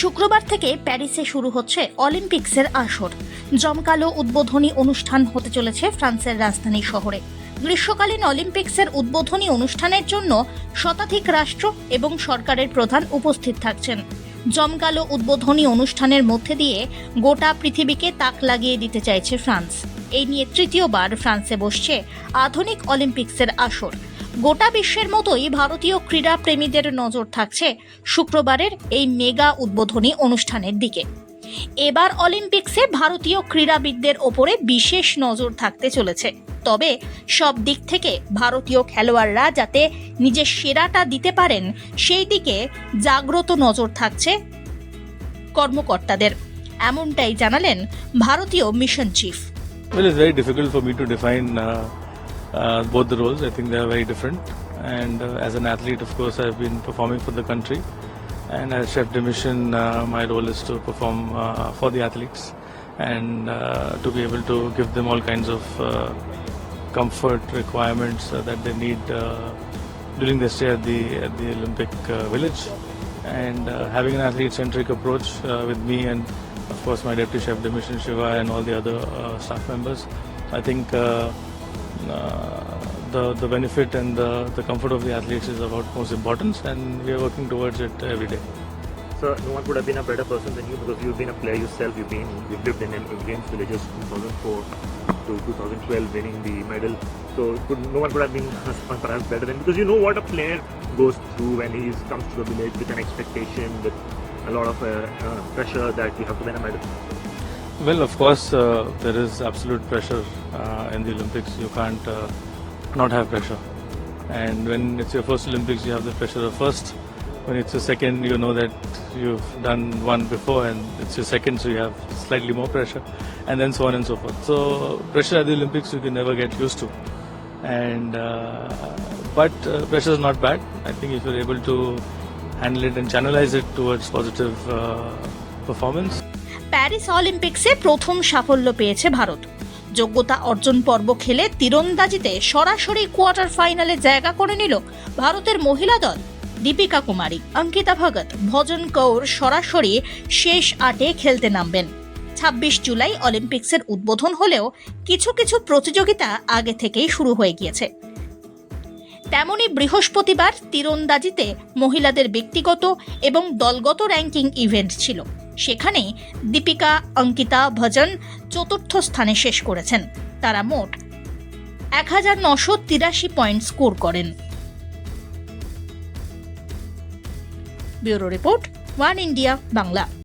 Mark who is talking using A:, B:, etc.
A: শুক্রবার থেকে প্যারিসে শুরু হচ্ছে অলিম্পিক্সের আসর। জমকালো উদ্বোধনী অনুষ্ঠান হতে চলেছে ফ্রান্সের রাজধানী শহরে। গ্রীষ্মকালীন অলিম্পিক্সের উদ্বোধনী অনুষ্ঠানের জন্য শতাধিক রাষ্ট্র এবং সরকারের প্রধান উপস্থিত থাকছেন। জমকালো উদ্বোধনী অনুষ্ঠানের মধ্যে দিয়ে গোটা পৃথিবীকে তাক লাগিয়ে দিতে চাইছে ফ্রান্স। এই নিয়ে তৃতীয়বার ফ্রান্সে বসছে আধুনিক অলিম্পিক্সের আসর। গোটা বিশ্বের মতোই ভারতীয় ক্রীড়া প্রেমীদের নজর থাকছে শুক্রবারের এই মেগা উদ্বোধনী অনুষ্ঠানের দিকে। এবার অলিম্পিক্সে ভারতীয় ক্রীড়াবিদদের ওপরে বিশেষ নজর থাকতে চলেছে। তবে সব দিক থেকে ভারতীয় খেলোয়াড়রা যাতে নিজের সেরাটা দিতে পারেন, সেই দিকে জাগ্রত নজর থাকছে কর্মকর্তাদের। এমনটাই জানালেন ভারতীয় mission chief.
B: Well, it's very difficult for me to define uh, uh, both the roles. I think they are very different. And uh, as an athlete, of course, I've been performing for the country. And as chef de mission, uh, my role is to perform uh, for the athletes and uh, to be able to give them all kinds of uh, comfort requirements uh, that they need uh, during their stay at the at the Olympic uh, Village. And uh, having an athlete-centric approach uh, with me and course my deputy chef de mission Shiva and all the other uh, staff members. I think uh, uh, the the benefit and the, the comfort of the athletes is of utmost importance, and we are working towards it every day.
C: So no one could have been a better person than you because you've been a player yourself. You've been you've lived in against villages 2004 to 2012, winning the medal. So could, no one could have been perhaps better than because you know what a player goes through when he comes to the village with an expectation, with a lot of uh, uh, pressure that you have to win a medal.
B: Well, of course, uh, there is absolute pressure in the Olympics. You can't not have pressure. And when it's your first Olympics, you have the pressure of first. When it's your second, you know that you've done one before and it's your second, so you have slightly more pressure. And then so on and so forth. So, pressure at the Olympics you can never get used to. And uh, but uh, pressure is not bad. I think if you're able to handle it and channelize it towards positive uh, performance,
A: Paris অলিম্পিক্সে প্রথম সাফল্য পেয়েছে ভারত। যোগ্যতা অর্জন পর্ব খেলে তীরন্দাজিতে সরাসরি quarter ফাইনালে জায়গা করে নিল ভারতের মহিলা দল। দীপিকা কুমারী অঙ্কিতা ভগত ভজন কৌর সরাসরি শেষ আটে খেলতে নামবেন। ছাব্বিশ জুলাই অলিম্পিক্সের উদ্বোধন হলেও কিছু কিছু প্রতিযোগিতা আগে থেকেই শুরু হয়ে গিয়েছে। তেমনি বৃহস্পতিবার তীরন্দাজিতে মহিলাদের ব্যক্তিগত এবং দলগত র্যাঙ্কিং ইভেন্ট ছিল। সেখানে দীপিকা, অঙ্কিতা ভজন চতুর্থ স্থানে শেষ করেছেন। তারা মোট এক হাজার নশো তিরাশি পয়েন্ট স্কোর করেন। Bureau report, one India, Bangla.